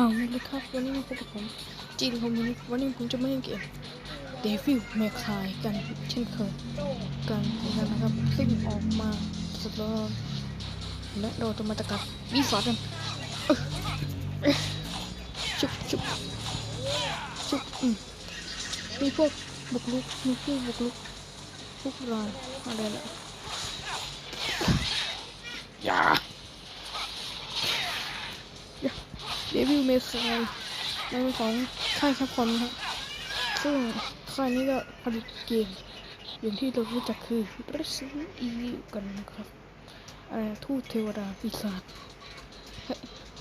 เอาเลยครับวันนี้มาพบกับผมจีนคอมมินิสต์วันนี้ผมจะมาเล่นเกมเดวิลเมคายกันเช่นเคยกันอีกแล้วนะครับซึ่งออกมาสดร้อนและเราจะมาตะกัดวิสาดกันชุบชุบชุบอืมมีพวกบุกลุกมีผู้บุกลุกพวกรานอะไรล่ะอย่า เดวิลเมคายในของค่ายแคปคอมครับ ซึ่งค่ายนี้ก็ผลิตเกม อย่างที่เรารู้จักคือ Resident Evil กันนะครับอะไรทูตเทวดาปีศาจ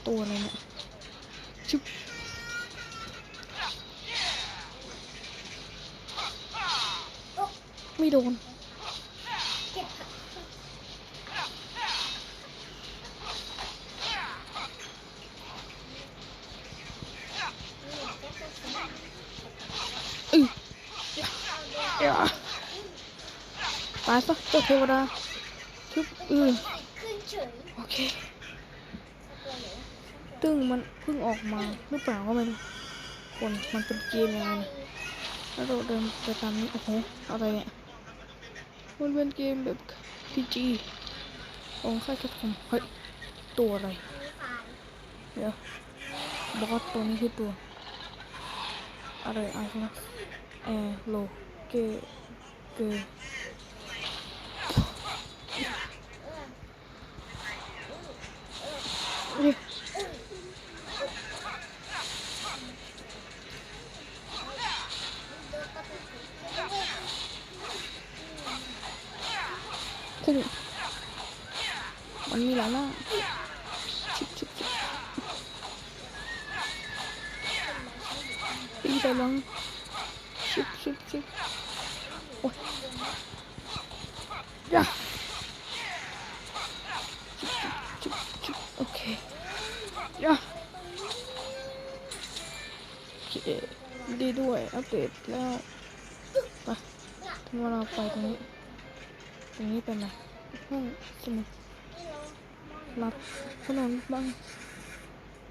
ตัวอะไรเนี่ยชุบไม่โดนายซะเจ้าเทวดาชุบอือโอเค ตึ้งมันเพิ่งออกมาหรือเปล่าก็ไม่รู้คนมันเป็นเกมยังไงนะแล้วเราเดินไปตามนี้โอ้โหอะไรเนี่ยมันเป็นเกมแบบพีจีของค่ายแคปคอมเฮ้ยตัวอะไรเดี๋ยวบอสตัวนี้คือตัวอะไรอะไรนะแอร์โลเกเก พุ่งมันมีหลายหน้าชิบชิบชิบตีไปหลังชิบชิบชิบโอ้ยย่าชิบชิบชิบโอเคย่าโอเคดีด้วย อัปเดตแล้ว ไปถึงเวลาไปตรงนี้ ตรงนี้เป็นอะไรห้องสมุดรับขนมบ้าง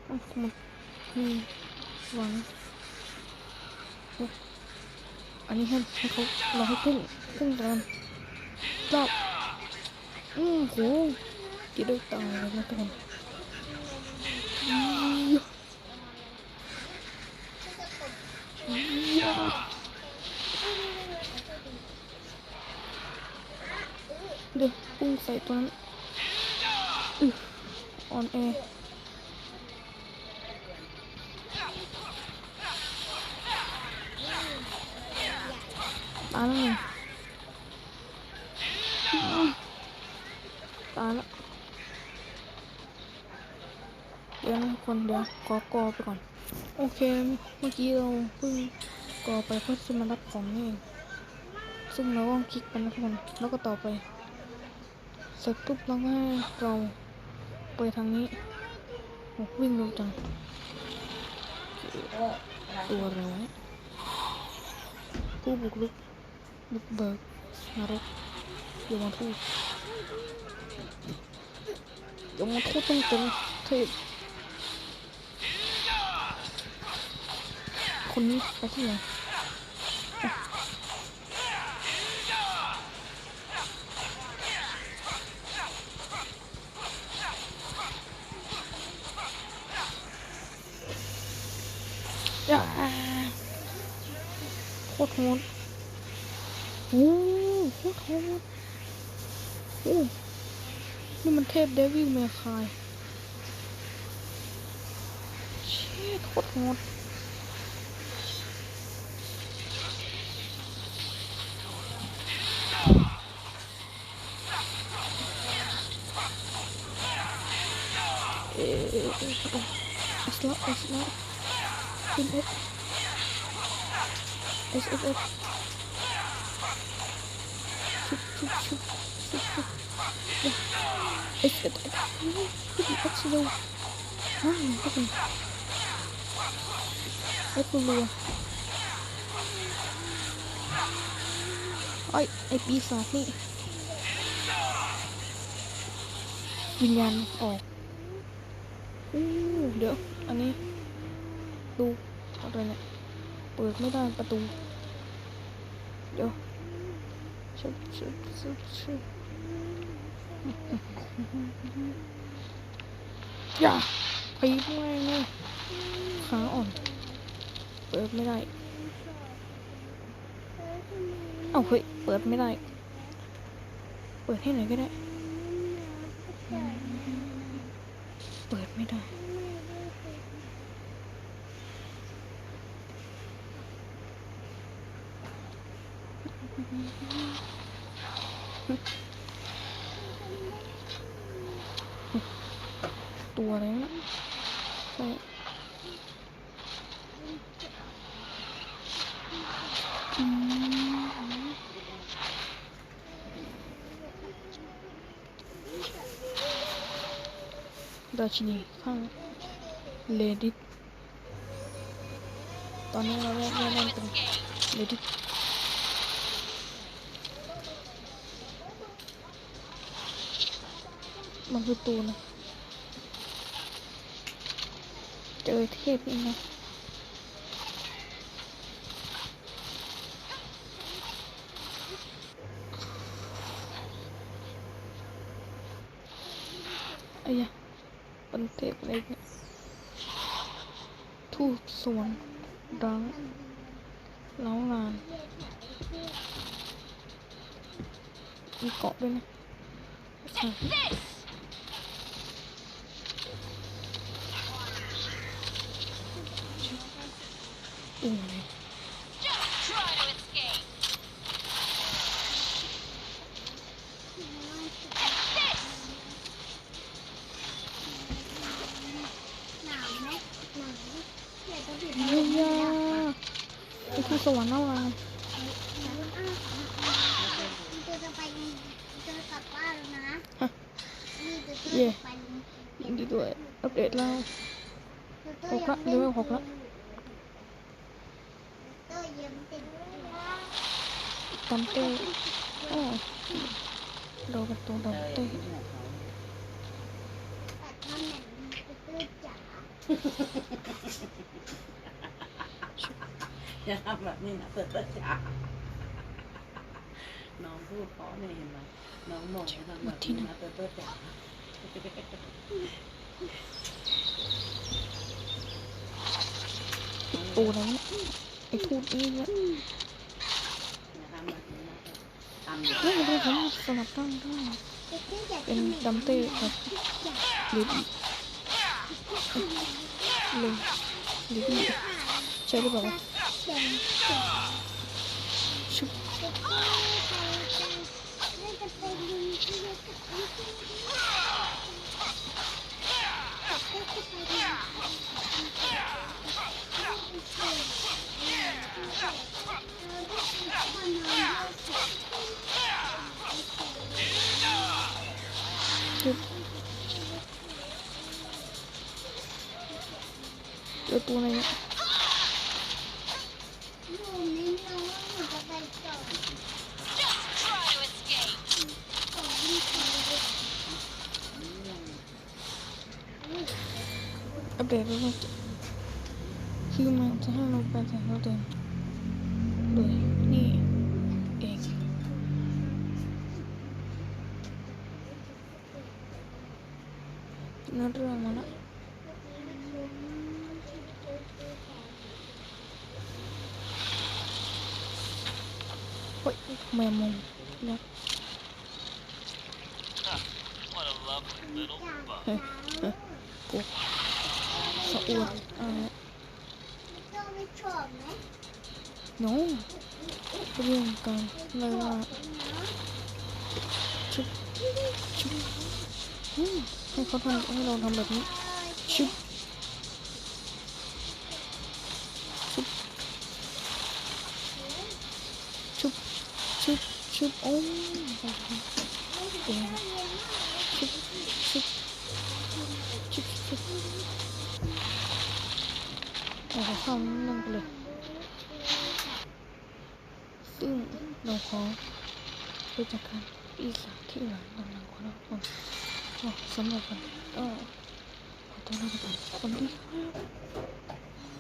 ห้องสมุดมีหวังโอ้อันนี้ให้ให้เขาเราให้พึ่งพึ่งกันรอบอืมโหกี่ด้วยตาเลยนะทุกคนอีย อียเดี๋ยวพุ่งใส่ตัวนั้นอือนแอตายแล้วไงตายแล้วเดี๋ยวนะคนเดี๋ยวกอกอไปก่อน โอเค เมื่อกี้เราเพิ่งกอไปเพื่อจะมารับของนี่เองซึ่งเราต้องคลิกไปนะทุกคนแล้วก็ต่อไป ร็จปุ๊บเราก็เราไปทางนี้โอ้วิ่งเร็วจังตัวอะไรวผู้บุกรุกบุกเบิกนรกยมทูตยมทูตต้องเป็นเทพคนนี้ไปที่ไหน คตรโหดโอ้โคตรโหดโอ้นี่มันเทพเดวิลเมคายเชี่ยโคตรโหดเอ๊ะเอ๊ะเอ๊ะเอ๊ะอัสละอัสละขึ้นเอฟเอสเอฟเอฟชุบชุบชุบชุบชุบเอสเอฟเอฟขึ้นเอสเร็วฮ่าก็เป็นเอฟรัวไอ้ไอปีศาจนี่วิญญาณออกอู้เดี๋ยว อันนี้ ดูอะไรเนี่ย เปิดไม่ได้ประตู เดี๋ยวชุบชุบชุบชุบอย่าปีบแม่งเลยขาอ่อน เปิดไม่ได้ เอ้าเฮ้ย เปิดไม่ได้ เปิดให้หนก็ได้ เปิดไม่ได้ ตัวอะไรนะใช่อืมราชินีข้างเลดิตตอนนี้เราแยกแยกแยกเป็นเลดิต มันคือตัวนะเจอเทพอีกนะไอ้ยะเป็นเทพอะไรเนี่ยทูตสวรรค์รังเล้างานมีเกาะด้วยนะ อะอุ้ย Just try to escape. And this! หนาวไหมหนาวเดี๋ยวจะบิดเฮียไอ้ทูตสวรรค์เล้างานจะจะไปจะกลับบ้านแล้วนะฮะนี่จะเย่จะไปยินดีด้วย อัปเดตแล้วหกละเลเวลหกละ เต้ยเยี่ยมติดดันเต้อ๋อเราเป็นตัวดันเต้แไอทูดี้เปิดประจาน้องพูดเพราะเนี่ยนไหมน้องบอกอย่าทำแบบนี้นะเปิดประจาตัวนั้นไอ้ทูตนี่เนี่ยอย่าทำแบบนี้นะทำอยู่เฮ้ยมันสามารถสลับร่างได้จะตื้อจ๋าเป็นดัมเต้กับลิบเลยลิบใช่หรือเปล่า เจอตัวอะไรเนี่ย Just try to escape. อัปเดตแล้วก็คือมันจะให้เราไปแต่เราเดิน ชุบชุบเอาทำเข้านั่งไปเลย ซึ่งเราขอไปจัดการอีสานที่หลังตำนานของเราก่อนสำหรับวันนี้ก็ขอตัวลาไปก่อนสวัสดีค่